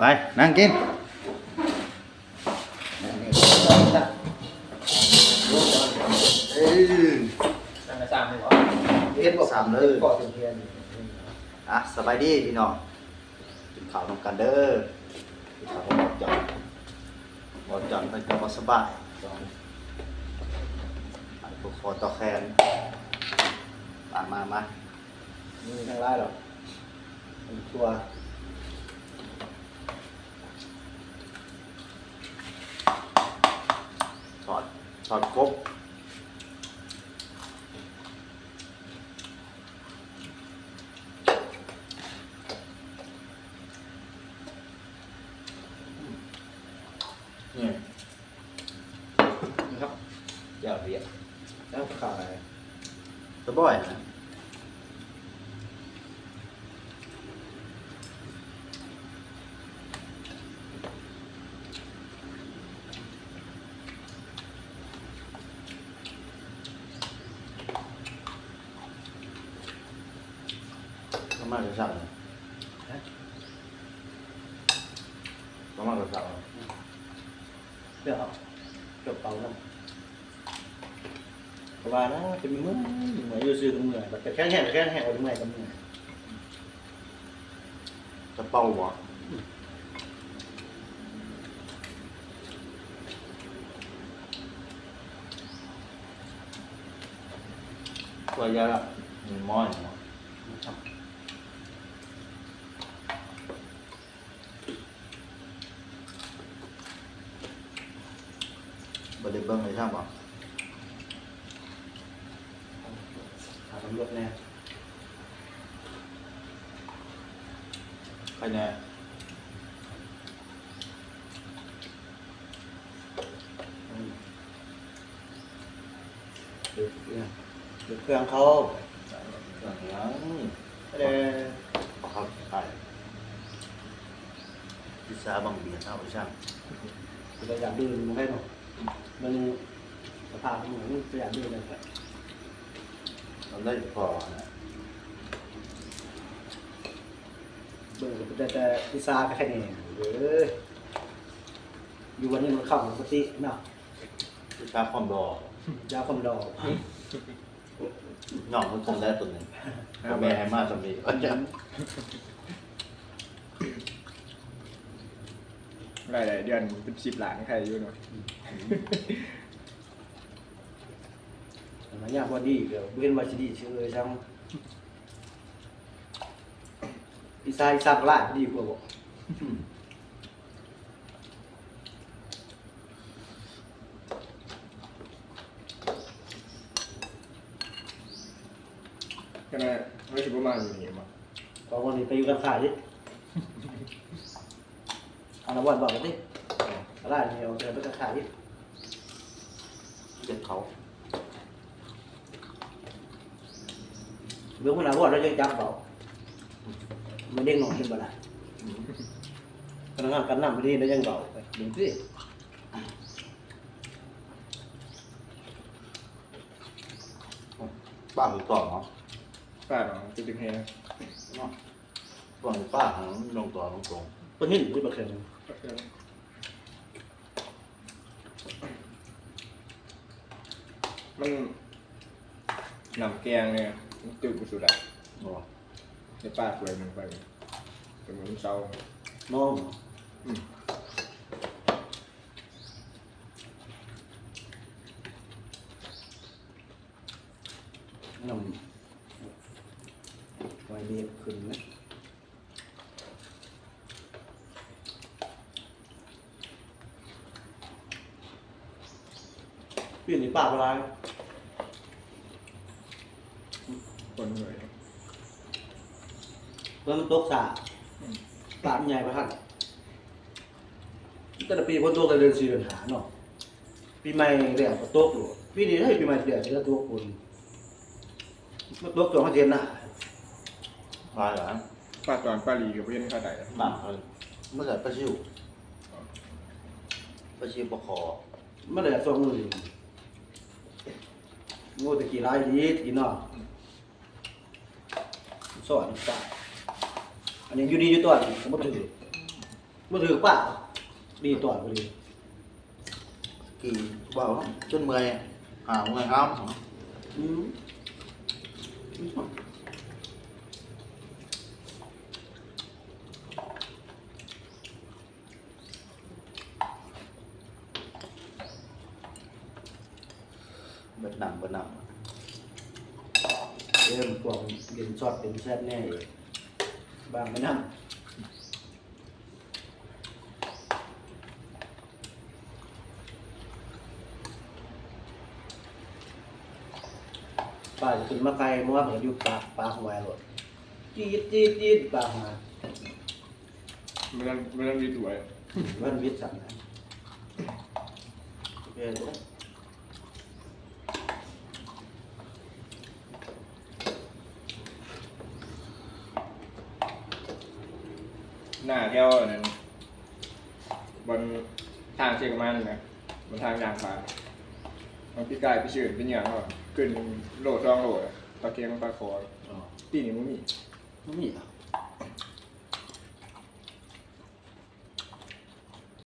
ไป นั่งกินเอ้ยนั่งกระซามเลยเหรอเฮ็ดบ่สามเลยก่อเทียนอะสบายดีพี่น้องกินข้าวนำกันเด้อกินข้าวกับหมอจอนหมอจอนเพิ่นก็บ่สบายสองอันผู้คอต่อแขนมามามามีทางไล่หรอเป็นตัวถ ช็อตครบนี่นะครับอย่าเรียกแล้วขายสบายนะ ก็มากกว่าสั่งก็มากกว่าสั่งเพื่อเอาจบเป่าแล้วเพราะว่านะจะมีเมื่อยเหมือนอยู่ซื้อตรงเมื่อยแบบแค่แห้งแค่แห้งเอาตรงเมื่อยตรงเมื่อย จะเป่าบ่ตัวยาละมีม้อยเนาะ บ่ได้เบิ่งเลยครับบ่หาตำรวจแน่ใครแน่ดูเนี่ยดูเครื่องเขาเครื่องยังก็เลยบ่ครับไปพิซซ่าบังเบียร์เท่าไปช่างเราอยากดูมันได้หรอ มันสภาพมันเหมือนจะอยากดูเลยครับทำได้พอนะเบิ่งแต่แต่พิซซ่าก็แค่นี้เว้ยอยู่วันนี้มันเข้าปกติเนาะพิซซ่าความรอยาวความดอกน้องมันคงได้ตัวหนึงพ่อแม่ให้มาสำนีก็จะรายได้เดือนเป็นสิบล้านใครอยู่เนาะมันยากพอดีเดี๋ยวเว้นมาชิดีเชื่อจังพิซซ่าอีสานกลาดดีกว่าบ่ก็น่าไม่ถึงประมาณอยู่นี่มั้งตอนนี้ไปอยู่กันขายดิเอาละวันบอกกันดิร้านนี้เอาเดินไปกันขายดิเจ็บเขาเบื้องพนักงานเราจะจับเบามันเด้งหน่อยขึ้นมาละพนักงานกันน้ำไม่ดีแล้วยังเบาไปดึงสิป้าคือต่อเนาะป้าเนาะจะดึงแฮงเนาะก่อนป้าหันลงต่อลงตรงตัวนี้หรือเปล่าเค ยมันนำแกงเนี่ยมันตึกไปสุดอะเนาะในป้าสวยมันไปเป็นเหมือนเสาน้องอืมน้องไว้เรียบขึ้นนะ พี่นี่ป้าอะไรคนเหนื่อยเพื่อมันตกสาปลามันใหญ่ประทัดแต่ละปีพ้นตกแต่เดือนสี่เดือนหาเนาะปีใหม่เรียกก็ตกอยู่ปีนี้ให้ปีใหม่เรียกจะตกคนมันตกจนเขาเทียนหน้าป้าเหรอป้าตอนป้าลีกับเพื่อนเข้าใจอะบ้านเขาเมื่อไหร่ป้าชิวป้าชิวประคอไม่ได้ส่งมือ งูตะกี้ร้ายดีตะกี้เนาะสอนจ้าอันนี้อยู่ดีอยู่ตัวนี่สมมติถือบ่ถือป่าดีต่อบ่ดีกี่เบาจนเมื่อยหาเมื่อยครับอืม เบิดหนังเบิดหนังเริ่มพวกเรียนช็อตเป็นแซ่บแน่อยู่บางไม่นำป้าจะขึ้นมาไกลมัวก็อยู่ปากปากหวยรถจี๊ดจี๊ดจี๊ดปากมาไม่ต้องไม่ต้องรีบถวยมันวิทย์สั่งนะเออ หน้าแถวอันนั้นบนทางเชียงมันนะบนทางยางฟ้าบางพี่กายพี่ชื่นเป็นอย่างก็ขึ้นโหลดรองโหลดอะปลาเค็มปลาคออ๋อปีนี้มันมีไม่มีเหรอ